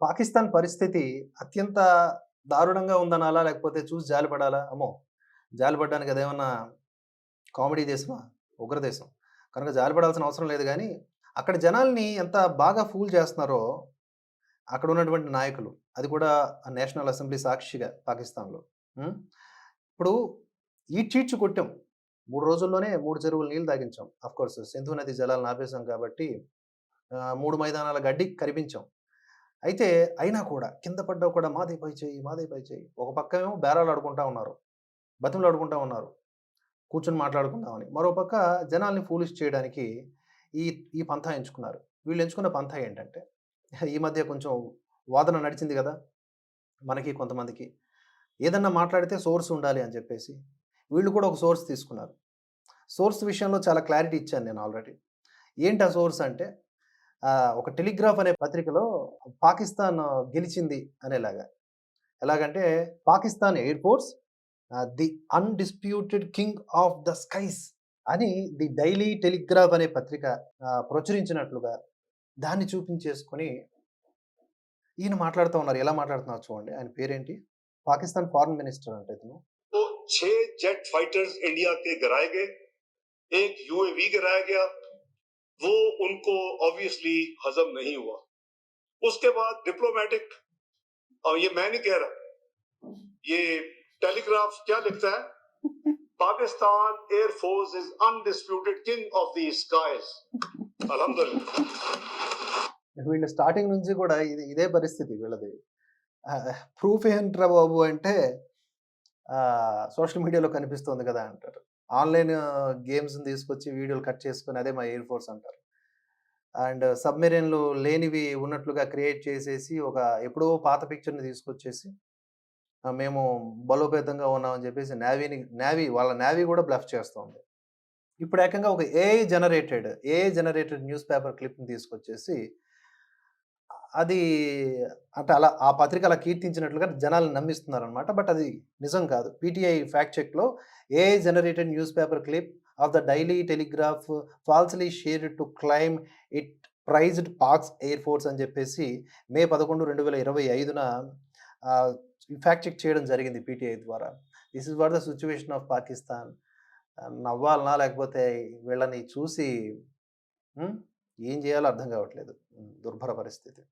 పాకిస్తాన్ పరిస్థితి అత్యంత దారుణంగా ఉందనాలా? లేకపోతే చూసి జాలిపడాలా? అమ్మో! జాలిపడడానికి అదేమన్నా కామెడీ దేశమా? ఉగ్రదేశం కనుక జాలిపడాల్సిన అవసరం లేదు కానీ అక్కడ జనాల్ని ఎంత బాగా ఫూల్ చేస్తున్నారో, అక్కడ ఉన్నటువంటి నాయకులు. అది కూడా నేషనల్ అసెంబ్లీ సాక్షిగా పాకిస్తాన్‌లో. ఇప్పుడు ఇప్పుడు ఈడ్చీడ్చి కొట్టాం. మూడు రోజుల్లోనే మూడు చెరువులు నీళ్ళు తాగించాం. ఆఫ్‌కోర్స్ సింధు నది జలాలను ఆపేశాం కాబట్టి మూడు మైదానాల గడ్డి కరిపించాం. అయితే అయినా కూడా కింద పడ్డా కూడా మాదే పై చేయి మాదే పై చేయి ఒక బేరాలు ఆడుకుంటా ఉన్నారు. బతిమలాడుకుంటా ఉన్నారు. కూర్చొని మాట్లాడుకుందామని. మరో పక్క జనాల్ని ఫూలిష్ చేయడానికి ఈ ఈ పంథా ఎంచుకున్నారు. వీళ్ళు ఎంచుకున్న పంథా ఏంటంటే, ఈ మధ్య కొంచెం వాదన నడిచింది కదా మనకి కొంతమందికి. ఏదన్నా మాట్లాడితే సోర్స్ ఉండాలి అని చెప్పేసి, వీళ్ళు కూడా ఒక సోర్స్ తీసుకున్నారు. సోర్స్ విషయంలో చాలా క్లారిటీ ఇచ్చాను నేను ఆల్రెడీ. ఏంటి ఆ సోర్స్ అంటే ఒక టెలిగ్రాఫ్ అనే పత్రికలో పాకిస్తాన్ గెలిచింది అనేలాగా. ఎలాగంటే Pakistan air force ah, the undisputed king of the skies అని ది డైలీ టెలిగ్రాఫ్ అనే పత్రిక ఆహ్, ప్రచురించినట్లుగా దాన్ని చూపించేసుకొని ఈయన మాట్లాడుతా ఉన్నారు. ఎలా మాట్లాడుతున్నారు చూడండి. ఆయన పేరేంటి? పాకిస్తాన్ ఫారెన్ మినిస్టర్ అంట ఇతను. तो छह जेट फाइटर्स इंडिया के गिराए गए एक यूएवी गिराया गया वो उनको ऑब्वियसली हजम नहीं हुआ उसके बाद डिप्लोमेटिक और ये मैं नहीं कह रहा ये टेलीग्राफ क्या लिखता है Pakistan air force is undisputed king of the skies अल्हम्दुलिल्लाह వీళ్ళు స్టార్టింగ్ నుంచి కూడా ఇది ఇదే పరిస్థితి వీళ్ళది. ఆహ్, ప్రూఫ్ ఏంట్రా బాబు అంటే ఆహ్, సోషల్ మీడియాలో కనిపిస్తోంది కదా! అంటారు. ఆన్‌లైన్ గేమ్స్‌ని తీసుకొచ్చి వీడియోలు కట్ చేసుకొని అదే మా ఎయిర్ ఫోర్స్ అంటారు. అండ్ సబ్‌మెరైన్‌లు లేనివి ఉన్నట్లుగా క్రియేట్ చేసేసి ఒక ఎప్పుడో పాత పిక్చర్‌ని తీసుకొచ్చేసి మేము బలోపేతంగా ఉన్నామని చెప్పేసి నావీని నావీ వాళ్ళ నావీ కూడా బ్లఫ్ చేస్తోంది. ఇప్పుడు ఏకంగా ఒక AI generated AI generated news paper క్లిప్‌ని తీసుకొచ్చేసి అది అంటే అలా ఆ పత్రిక అలా కీర్తించినట్లుగా జనాల్ని నమ్మిస్తున్నారనమాట. బట్ అది నిజం కాదు. PTI fact చెక్‌లో AI generated news paper clip of the daily telegraph falsely shared to claim it praised Pak's air force అని చెప్పేసి మే పదకొండు రెండు వేల ఇరవై ఐదున ఫ్యాక్ట్ చెక్ చేయడం జరిగింది పీటీఐ ద్వారా. This is what the situation of Pakistan. నవ్వాలనా? లేకపోతే వీళ్ళని చూసి ఏం చేయాలో అర్థం కావట్లేదు. దుర్భర పరిస్థితి.